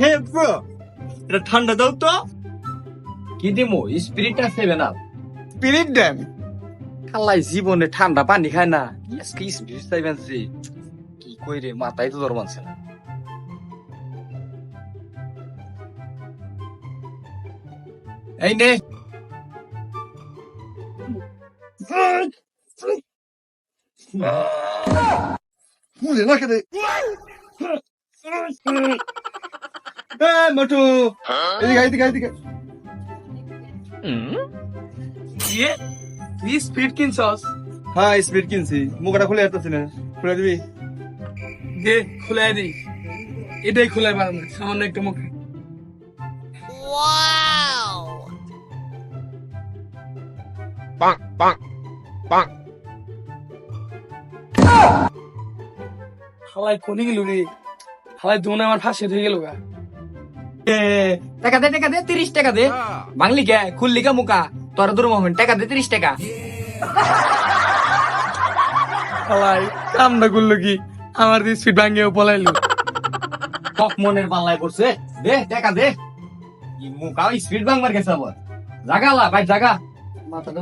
Hey bro এটা ঠান্ডা দাও তো। কি দিমু? স্পিরিটটা সেবে না। স্পিরিট ড্যাম খালাই জীবনে ঠান্ডা পানি খায় না। আজকে স্পিরিট চাইবেন সে কি কই রে মাথায় তো ধর মানছে না। এই নে। মুলে না এ মোটু। এদিকে এদিকে এদিকে ইয়ে তুই স্পিড কিনছস? হ্যাঁ স্পিরিট কিনছি। মুখটা খুলে আসতেছি না। খুলে দিবি? দে খুলাই দি এটাই খুলাই পারলাম না সামান্য একটা মুখ। হালাই কোনি গেল রে? হালাই দোনে আমার ফাঁসে হয়ে গেল গা। টাকা দে টাকা দে তিরিশ টাকা দে। বাংলি কে? খুললি কে মুকা তোর দূর মোহন টাকা দে তিরিশ টাকা। কামটা করল কি? আমার দিয়ে স্পিড ভাঙিয়ে পলাইলো। কক মনের পাল্লায় পড়ছে দে টাকা দে। মুকা স্পিড বাংবার গেছে আবার। জাগালা ভাই জাগা। মাথাটা